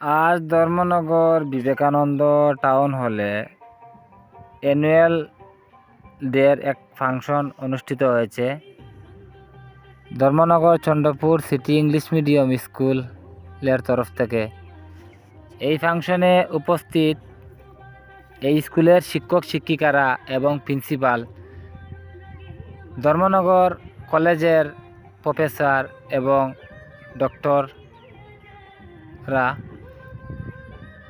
আজ ধর্মনগর বিবেকানন্দ টাউন হলে অ্যানুয়াল ডের এক ফাংশন অনুষ্ঠিত হয়েছে। Dharmanagar Chandrapur city English medium স্কুলের তরফ থেকে। এই ফাংশনে উপস্থিত এই স্কুলের শিক্ষক, শিক্ষিকারা এবং প্রিন্সিপাল ধর্মনগর কলেজের প্রফেসর এবং ডক্টররা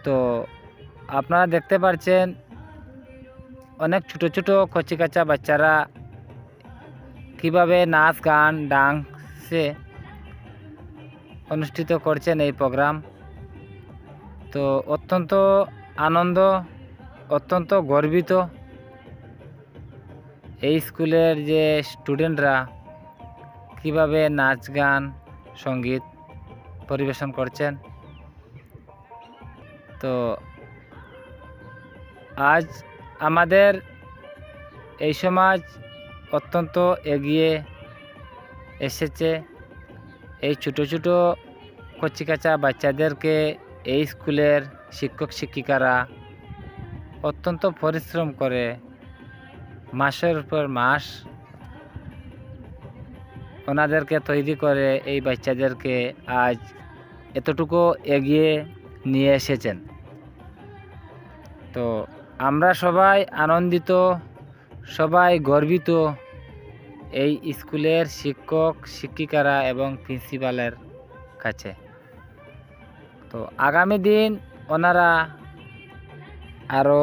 তো আপনারা দেখতে পাচ্ছেন অনেক ছোট ছোট কচিকাচা বাচ্চারা কীভাবে নাচ, গান, ডান্সে অনুষ্ঠিত করছেন এই প্রোগ্রাম। তো অত্যন্ত আনন্দ, অত্যন্ত গর্বিত এই স্কুলের যে স্টুডেন্টরা কীভাবে নাচ, গান, সংগীত পরিবেশন করছেন। তো আজ আমাদের এই সমাজ অত্যন্ত এগিয়ে এসেছে। এই ছোটো ছোটো কচিকাচা বাচ্চাদেরকে এই স্কুলের শিক্ষক, শিক্ষিকারা অত্যন্ত পরিশ্রম করে মাসের পর মাস ওনাদেরকে তৈরি করে এই বাচ্চাদেরকে আজ এতটুকু এগিয়ে নিয়ে এসেছেন। তো আমরা সবাই আনন্দিত, সবাই গর্বিত এই স্কুলের শিক্ষক, শিক্ষিকারা এবং প্রিন্সিপালের কাছে। তো আগামী দিন ওনারা আরও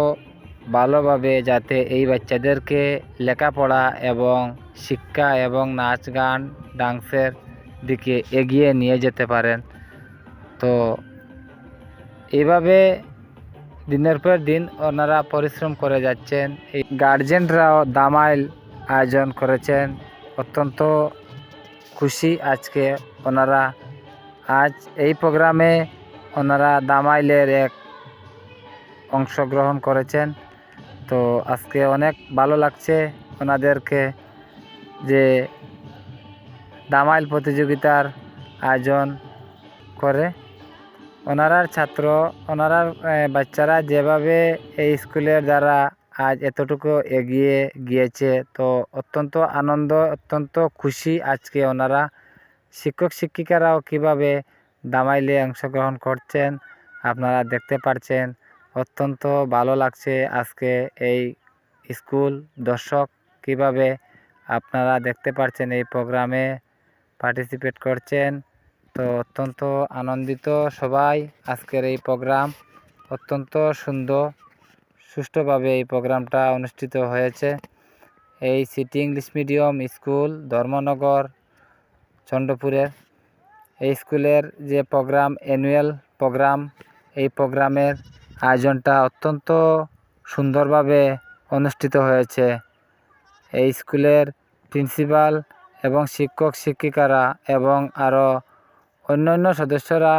ভালোভাবে যাতে এই বাচ্চাদেরকে লেখাপড়া এবং শিক্ষা এবং নাচ গান ডান্সের দিকে এগিয়ে নিয়ে যেতে পারেন। তো এইভাবে দিনের পর দিন ওনারা পরিশ্রম করে যাচ্ছেন। এই গার্জেনরাও দামাইল আয়োজন করেছেন। অত্যন্ত খুশি আজকে ওনারা। আজ এই প্রোগ্রামে ওনারা দামাইলের এক অংশগ্রহণ করেছেন। তো আজকে অনেক ভালো লাগছে ওনাদেরকে যে দামাইল প্রতিযোগিতার আয়োজন করে। ওনারার ছাত্র ওনারার বাচ্চারা যেভাবে এই স্কুলের দ্বারা আজ এতটুকু এগিয়ে গিয়েছে, তো অত্যন্ত আনন্দ, অত্যন্ত খুশি আজকে ওনারা শিক্ষক শিক্ষিকারাও কীভাবে দামাইলে অংশগ্রহণ করছেন, আপনারা দেখতে পারছেন। অত্যন্ত ভালো লাগছে আজকে এই স্কুল দর্শক কীভাবে আপনারা দেখতে পাচ্ছেন এই প্রোগ্রামে পার্টিসিপেট করছেন। তো অত্যন্ত আনন্দিত সবাই আজকের এই প্রোগ্রাম। অত্যন্ত সুন্দর, সুষ্ঠুভাবে এই প্রোগ্রামটা অনুষ্ঠিত হয়েছে। এই city English medium school Dharmanagar, চন্দ্রপুরের। এই স্কুলের যে প্রোগ্রাম অ্যানুয়াল প্রোগ্রাম, এই প্রোগ্রামের আয়োজনটা অত্যন্ত সুন্দরভাবে অনুষ্ঠিত হয়েছে। এই স্কুলের প্রিন্সিপাল এবং শিক্ষক শিক্ষিকারা এবং আরও অন্যান্য সদস্যরা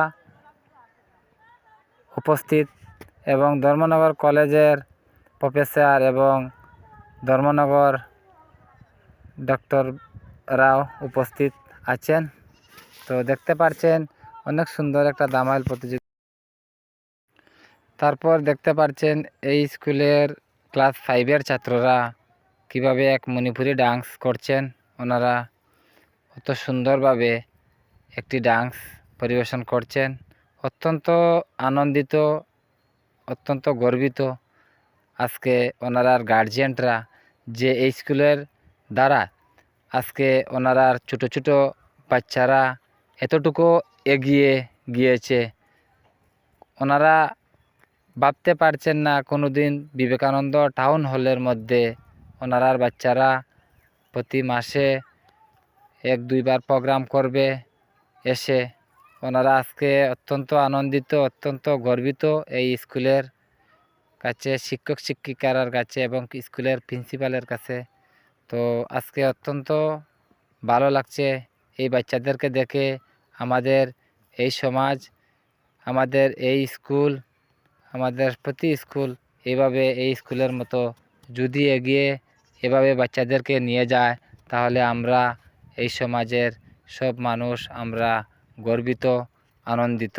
উপস্থিত এবং ধর্মনগর কলেজের প্রফেসর এবং ধর্মনগর ডক্টররাও উপস্থিত আছেন। তো দেখতে পাচ্ছেন অনেক সুন্দর একটা দামাইল প্রতিযোগিতা তারপর দেখতে পাচ্ছেন এই স্কুলের ক্লাস ফাইভের ছাত্ররা কীভাবে এক মণিপুরি ডান্স করছেন। ওনারা অত সুন্দরভাবে একটি ডান্স পরিবেশন করছেন। অত্যন্ত আনন্দিত, অত্যন্ত গর্বিত। আজকে ওনারার গার্জিয়ানরা যে এই স্কুলের দ্বারা আজকে ওনারার ছোটো ছোটো বাচ্চারা এতটুকু এগিয়ে গিয়েছে। ওনারা ভাবতে পারছেন না কোনো দিন বিবেকানন্দ টাউন হলের মধ্যে ওনারার বাচ্চারা প্রতি মাসে এক দুইবার প্রোগ্রাম করবে। এসে ওনারা আজকে অত্যন্ত আনন্দিত, অত্যন্ত গর্বিত এই স্কুলের কাছে, শিক্ষক শিক্ষিকার কাছে এবং স্কুলের প্রিন্সিপালের কাছে। তো আজকে অত্যন্ত ভালো লাগছে এই বাচ্চাদেরকে দেখে আমাদের এই সমাজ, আমাদের এই স্কুল, আমাদের প্রতি স্কুল এইভাবে এই স্কুলের মতো যদি এগিয়ে এভাবে বাচ্চাদেরকে নিয়ে যায়, তাহলে আমরা এই সমাজের সব মানুষ আমরা গর্বিত আনন্দিত